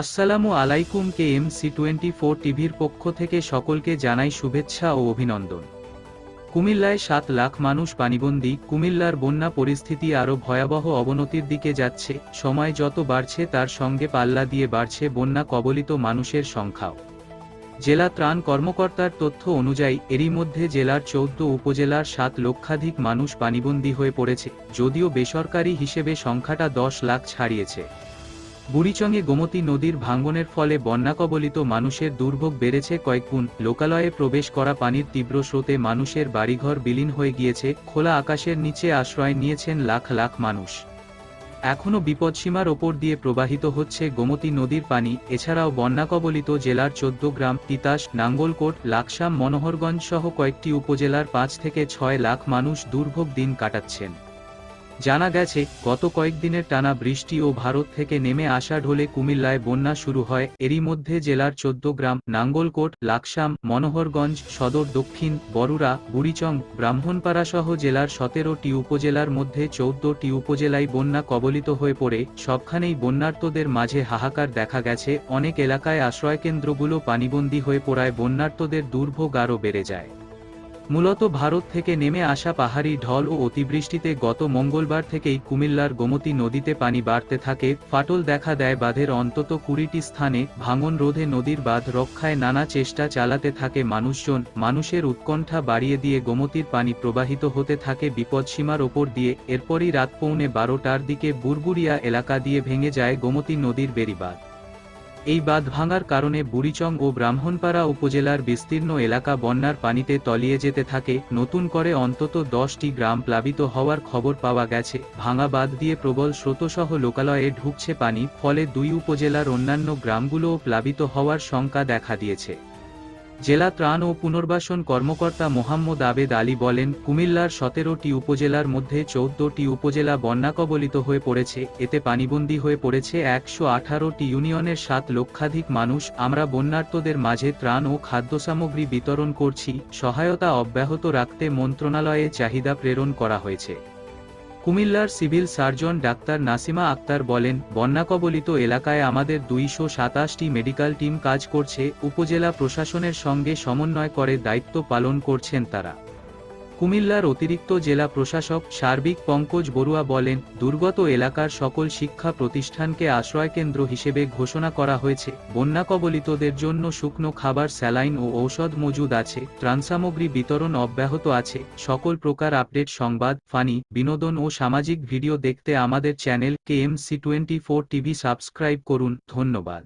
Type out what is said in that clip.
আসসালামু আলাইকুম K M C twenty four টিভির পক্ষ থেকে সকলকে জানাই শুভেচ্ছা ও অভিনন্দন। কুমিল্লায় সাত লাখ মানুষ পানিবন্দী, কুমিল্লার বন্যা পরিস্থিতি আরও ভয়াবহ অবনতির দিকে যাচ্ছে, সময় যত বাড়ছে তার সঙ্গে পাল্লা দিয়ে বাড়ছে বন্যা কবলিত মানুষের সংখ্যাও। জেলা ত্রাণ কর্মকর্তার তথ্য অনুযায়ী, এরই মধ্যে জেলার চৌদ্দ উপজেলার সাত লক্ষাধিক মানুষ পানিবন্দী হয়ে পড়েছে, যদিও বেসরকারি হিসেবে সংখ্যাটা দশ লাখ ছাড়িয়েছে। বুড়িচংয়ে গোমতী নদীর ভাঙ্গনের ফলে বন্যাকবলিত মানুষের দুর্ভোগ বেড়েছে কয়েকগুণ লোকালয়ে প্রবেশ করা পানির তীব্র স্রোতে মানুষের বাড়িঘর বিলীন হয়ে গিয়েছে, খোলা আকাশের নিচে আশ্রয় নিয়েছেন লাখ লাখ মানুষ। এখনও বিপদসীমার ওপর দিয়ে প্রবাহিত হচ্ছে গোমতী নদীর পানি। এছাড়াও বন্যাকবলিত জেলার চোদ্দ গ্রাম, তিতাস, নাঙ্গলকোট, লাকসাম, মনোহরগঞ্জ সহ কয়েকটি উপজেলার পাঁচ থেকে ছয় লাখ মানুষ দুর্ভোগ দিন কাটাচ্ছেন। জানা গেছে, গত কয়েকদিনের টানা বৃষ্টি ও ভারত থেকে নেমে আসা ঢোলে কুমিল্লায় বন্যা শুরু হয়। এরই মধ্যে জেলার চোদ্দ গ্রাম, নাঙ্গলকোট, লাকসাম, মনোহরগঞ্জ, সদর দক্ষিণ, বরুড়া, বুড়িচং ব্রাহ্মণপাড়া সহ জেলার সতেরোটি উপজেলার মধ্যে চৌদ্দটি উপজেলায় বন্যা কবলিত হয়ে পড়ে। সবখানেই বন্যার্তদের মাঝে হাহাকার দেখা গেছে। অনেক এলাকায় আশ্রয়কেন্দ্রগুলো পানিবন্দী হয়ে পড়ায় বন্যার্তদের দুর্ভোগ আরও বেড়ে যায়। মূলত ভারত থেকে নেমে আসা পাহাড়ি ঢল ও অতিবৃষ্টিতে গত মঙ্গলবার থেকেই কুমিল্লার গোমতী নদীতে পানি বাড়তে থাকে, ফাটল দেখা দেয় বাঁধের অন্তত কুড়িটি স্থানে, ভাঙন রোধে নদীর বাঁধ রক্ষায় নানা চেষ্টা চালাতে থাকে মানুষজন, মানুষের উৎকণ্ঠা বাড়িয়ে দিয়ে গোমতীর পানি প্রবাহিত হতে থাকে বিপদসীমার ওপর দিয়ে, এরপরই রাত পৌনে বারোটার দিকে বুরবুরিয়া এলাকা দিয়ে ভেঙে যায় গোমতী নদীর বেড়িবাঁধ। এই বাঁধ ভাঙার কারণে বুড়িচং ও ব্রাহ্মণপাড়া উপজেলার বিস্তীর্ণ এলাকা বন্যার পানিতে তলিয়ে যেতে থাকে, নতুন করে অন্তত দশটি গ্রাম প্লাবিত হওয়ার খবর পাওয়া গেছে। ভাঙা বাঁধ দিয়ে প্রবল স্রোতসহ লোকালয়ে ঢুকছে পানি, ফলে দুই উপজেলার অন্যান্য গ্রামগুলোও প্লাবিত হওয়ার শঙ্কা দেখা দিয়েছে। জেলা ত্রাণ ও পুনর্বাসন কর্মকর্তা মোহাম্মদ আবেদ আলী বলেন, কুমিল্লার সতেরোটি উপজেলার মধ্যে চৌদ্দটি উপজেলা বন্যাকবলিত হয়ে পড়েছে, এতে পানিবন্দী হয়ে পড়েছে একশো আঠারোটি ইউনিয়নের সাত লক্ষাধিক মানুষ। আমরা বন্যার্তদের মাঝে ত্রাণ ও খাদ্যসামগ্রী বিতরণ করছি, সহায়তা অব্যাহত রাখতে মন্ত্রণালয়ে চাহিদা প্রেরণ করা হয়েছে। কুমিল্লার civil surgeon doctor Nasima Akter বলেন, বন্যাকবলিত এলাকায় আমাদের দুইশো সাতাশটি মেডিকেল টিম কাজ করছে, উপজেলা প্রশাসনের সঙ্গে সমন্বয় করে দায়িত্ব পালন করছেন তারা। কুমিল্লার অতিরিক্ত জেলা প্রশাসক সার্বিক পঙ্কজ বড়ুয়া বলেন, দুর্গত এলাকার সকল শিক্ষা প্রতিষ্ঠানকে আশ্রয়কেন্দ্র হিসেবে ঘোষণা করা হয়েছে। বন্যা কবলিতদের জন্য শুকনো খাবার, স্যালাইন ও ঔষধ মজুদ আছে। ত্রাণসামগ্রী বিতরণ অব্যাহত আছে। সকল প্রকার আপডেট, সংবাদ, ফানি, বিনোদন ও সামাজিক ভিডিও দেখতে আমাদের channel K M C twenty four TV subscribe করুন। ধন্যবাদ।